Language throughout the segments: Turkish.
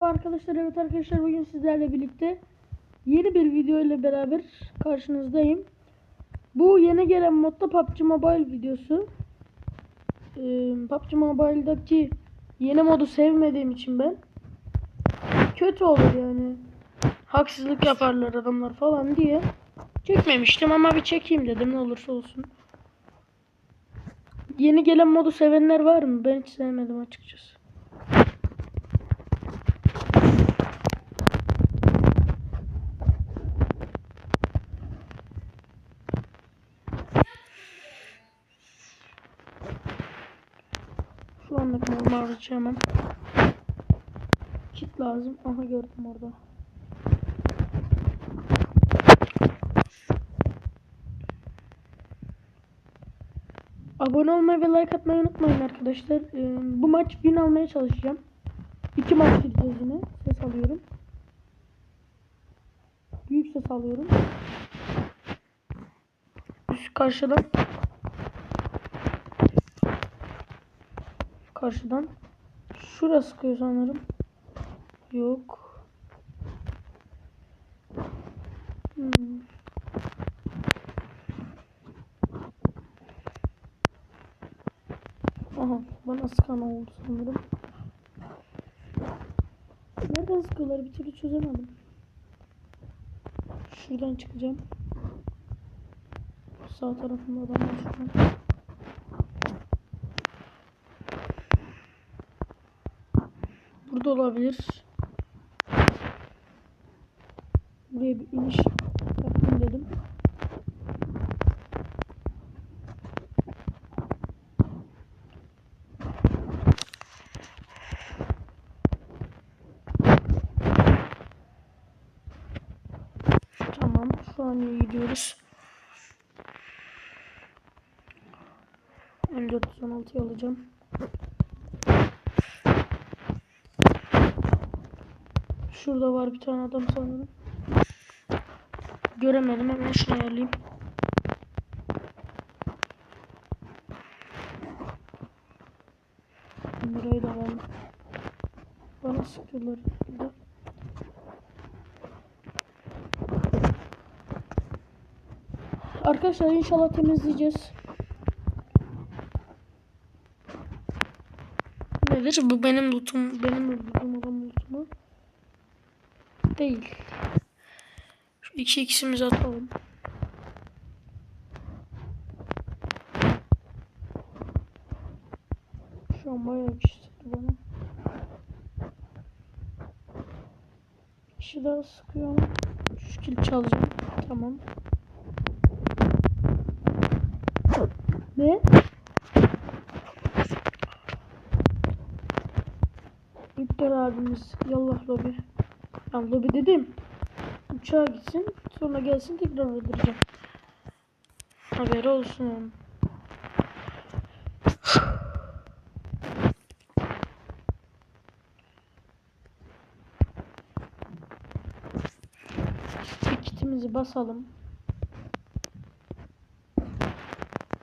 Arkadaşlar evet arkadaşlar bugün sizlerle birlikte yeni bir video ile beraber karşınızdayım. Bu yeni gelen modda PUBG Mobile videosu. Ee, PUBG Mobile'daki yeni modu sevmediğim için ben kötü olur yani. Haksızlık yaparlar adamlar falan diye çekmemiştim ama bir çekeyim dedim ne olursa olsun. Yeni gelen modu sevenler var mı? Ben hiç sevmedim açıkçası. Harcayamam. Kit lazım. Aha gördüm orada. Abone olmayı ve like atmayı unutmayın arkadaşlar. Ee, bu maç win almaya çalışacağım. İki maç gideceğiz yine. Ses alıyorum. Büyük ses alıyorum. Üst karşıdan. Karşıdan. Şurası sıkıyor sanırım. Yok. Hmm. Aha bana sıkan oldu sanırım. Nereden sıkıyorlar bir türlü çözemedim. Şuradan çıkacağım. Sağ tarafında adam var. Burada olabilir. Buraya bir iniş yapayım dedim. Tamam, şu an iyi gidiyoruz. M416'yı alacağım. Şurada var bir tane adam sanırım. Göremedim hemen şunu ayarlayayım. Burayı da alalım. Bana sıkıyorlar. burada. Arkadaşlar inşallah temizleyeceğiz. Nedir? Bu benim lootum. Benim lootum? Değil. Şu iki ikisimizi atalım. Şu an bayağı sıktı bana. Kişi daha sıkıyor. Şu kill çalacağım. Tamam. Ne? Victor abimiz yallah lobi. Ya lobi dedim. Uçağa gitsin sonra gelsin tekrar öldüreceğim. Haberi olsun kitimizi basalım.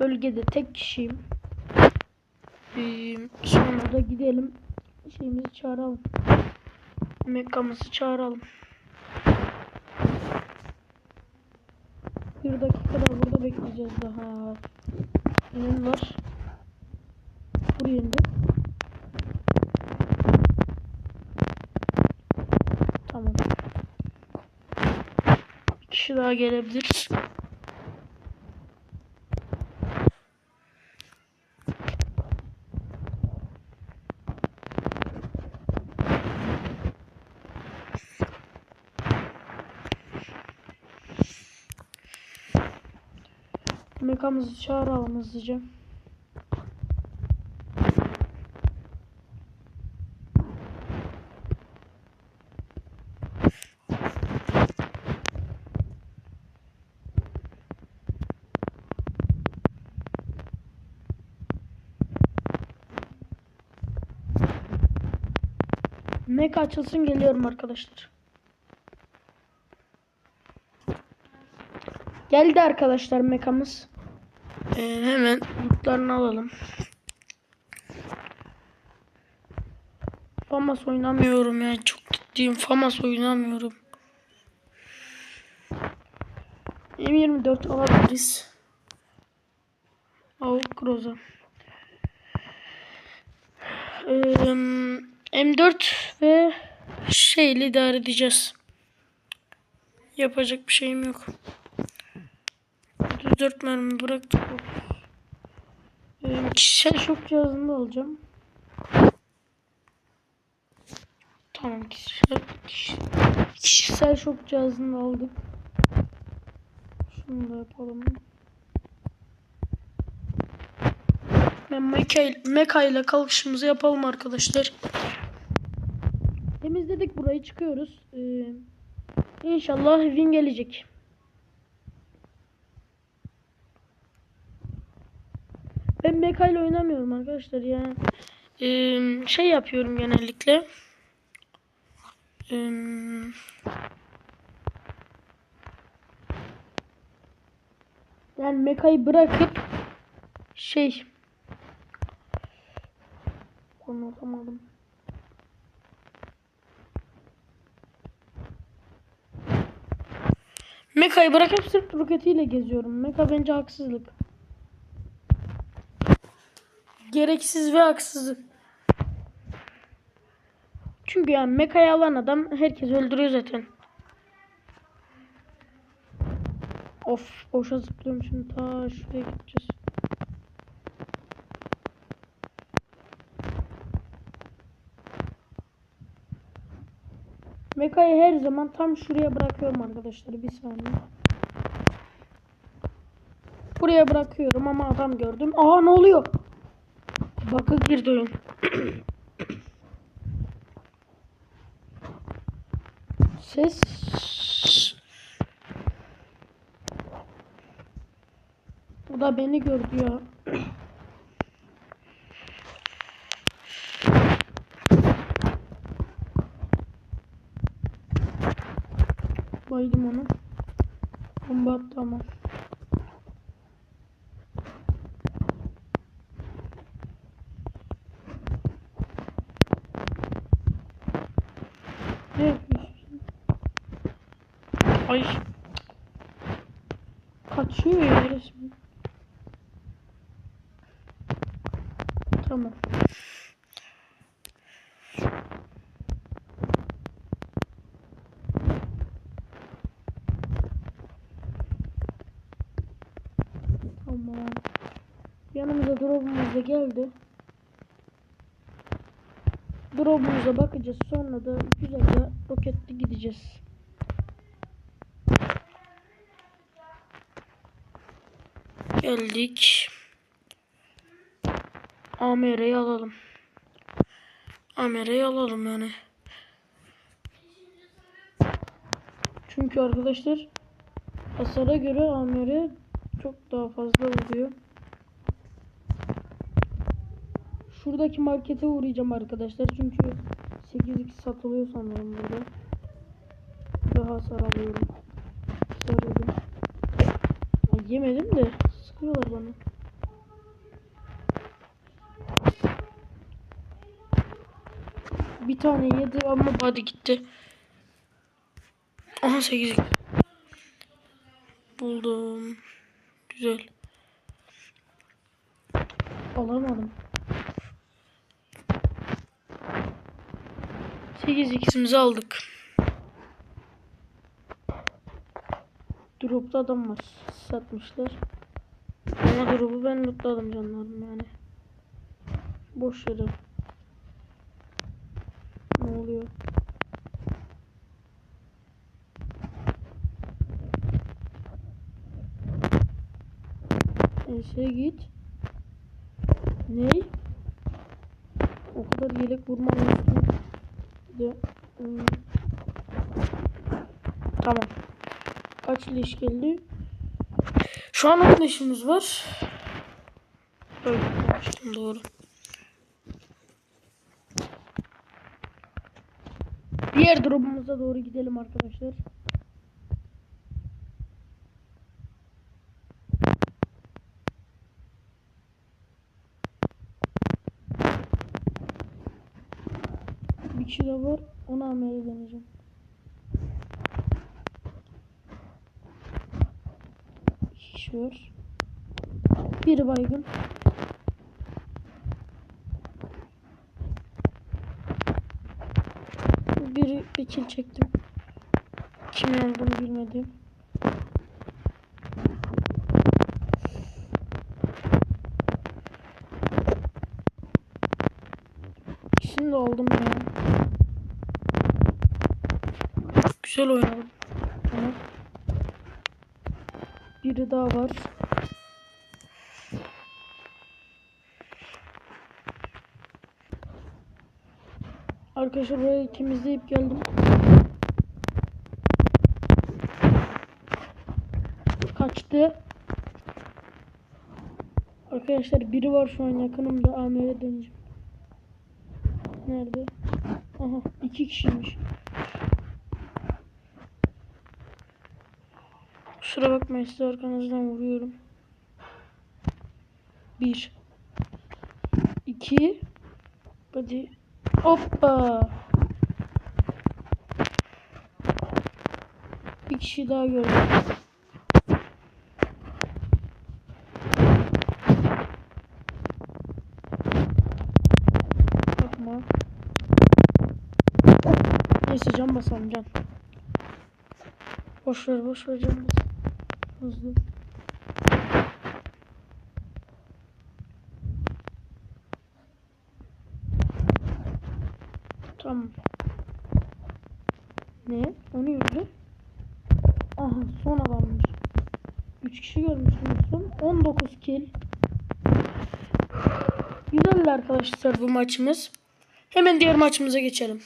Bölgede tek kişiyim. Ee, sonra da gidelim. Şeyimizi çağıralım. Mekamızı çağıralım. Bir dakika da burada bekleyeceğiz daha. İnin var. Buraya indi. Tamam. Bir kişi daha gelebilir. Mekamızı çağıralım hızlıca. Meka açılsın geliyorum arkadaşlar. Geldi arkadaşlar mekamız. Ee, hemen lootlarını alalım. Famas oynamıyorum ya. Çok ciddiyim. Famas oynamıyorum. M24 alabiliriz. Avuk Groza. Ee, M4 ve şeyle idare edeceğiz. Yapacak bir şeyim yok. 34 mermi bıraktık. Ee, kişisel şok cihazını da alacağım. Tamam kişisel, kişi- kişisel şok cihazını aldık. Şunu da yapalım. Ben Mecha ile kalkışımızı yapalım arkadaşlar. Temizledik burayı çıkıyoruz. Ee, inşallah win gelecek. Ben ile oynamıyorum arkadaşlar yani. Ee, şey yapıyorum genellikle. Ee, yani Mecha'yı bırakıp şey Anlatamadım. Meka'yı bırakıp sırf roketiyle geziyorum. Meka bence haksızlık. Gereksiz ve haksızlık. Çünkü yani Meka'yı alan adam herkes öldürüyor zaten. Of boşa zıplıyorum şimdi ta şuraya gideceğiz. Meka'yı her zaman tam şuraya bırakıyorum arkadaşlar. Bir saniye. Buraya bırakıyorum ama adam gördüm. Aa ne oluyor? Bakı girdi oyun. Ses. O da beni gördü ya. Baydım onu. Bomba attı ama. Kaçıyor ya. Tamam. Tamam. Yanımıza drop'umuz da geldi. Drop'umuza bakacağız. Sonra da güzelce roketli gideceğiz. Geldik. AMR'yi alalım. AMR'yi alalım yani. Çünkü arkadaşlar hasara göre AMR çok daha fazla vuruyor. Şuradaki markete uğrayacağım arkadaşlar. Çünkü 8x satılıyor sanırım burada. Ve hasar alıyorum. Yemedim de bana. Bir tane yedi ama body gitti. Aha 8 Buldum. Güzel. Alamadım. 8 x'imizi aldık. Drop'ta adam var. Satmışlar. Ama drop'u ben lootladım canlarım yani. Boş yere. Ne oluyor? Neyse git. Ney? O kadar yelek vurmam. Bir de hmm. Tamam. Kaç leş geldi? Şu an 10 leşimiz var. Öyle doğru. Diğer drop'umuza doğru gidelim arkadaşlar. kişi de var. Onu amele deneyeceğim. Var. Biri baygın. Biri bir kill çektim. Kim olduğunu bilmediğim. De aldım ya. Güzel oynadım. Tamam. Biri daha var. Arkadaşlar buraya temizleyip geldim. Kaçtı. Arkadaşlar biri var şu an yakınımda. Amir'e deneyeceğim. Nerede? Aha iki kişiymiş. Kusura bakmayın size arkanızdan vuruyorum. Bir. İki. Hadi. Hoppa. Bir kişi daha gördüm. Yapma. Neyse can basalım can. Boş ver boş ver can bas. Hızlı. Tamam. Ne? O ne öyle? Aha son adammış. 3 kişi son. 19 kill. Güzeldi arkadaşlar bu maçımız. Hemen diğer maçımıza geçelim.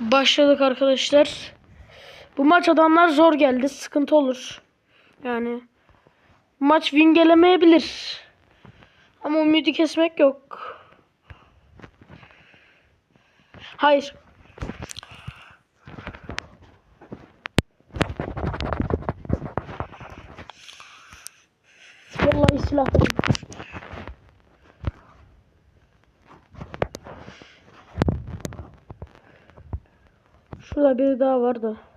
Başladık arkadaşlar. Bu maç adamlar zor geldi. Sıkıntı olur. Yani maç win gelemeyebilir. Ama ümidi kesmek yok. Hayır. Vallahi silah. Şurada biri daha vardı. Ne?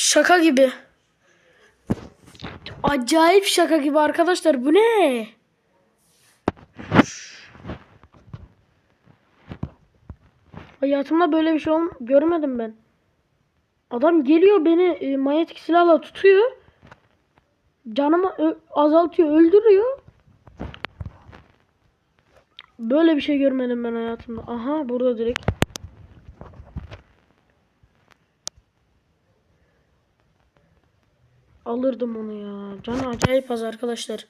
Şaka gibi. Acayip şaka gibi arkadaşlar. Bu ne? Hayatımda böyle bir şey olm görmedim ben. Adam geliyor beni e, manyetik silahla tutuyor. Canımı azaltıyor, öldürüyor. Böyle bir şey görmedim ben hayatımda. Aha burada direkt. Alırdım onu ya. Canı acayip az arkadaşlar.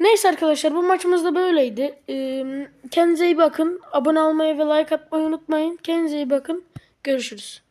Neyse arkadaşlar bu maçımız da böyleydi. Ee, kendinize iyi bakın. Abone olmayı ve like atmayı unutmayın. Kendinize iyi bakın. Görüşürüz.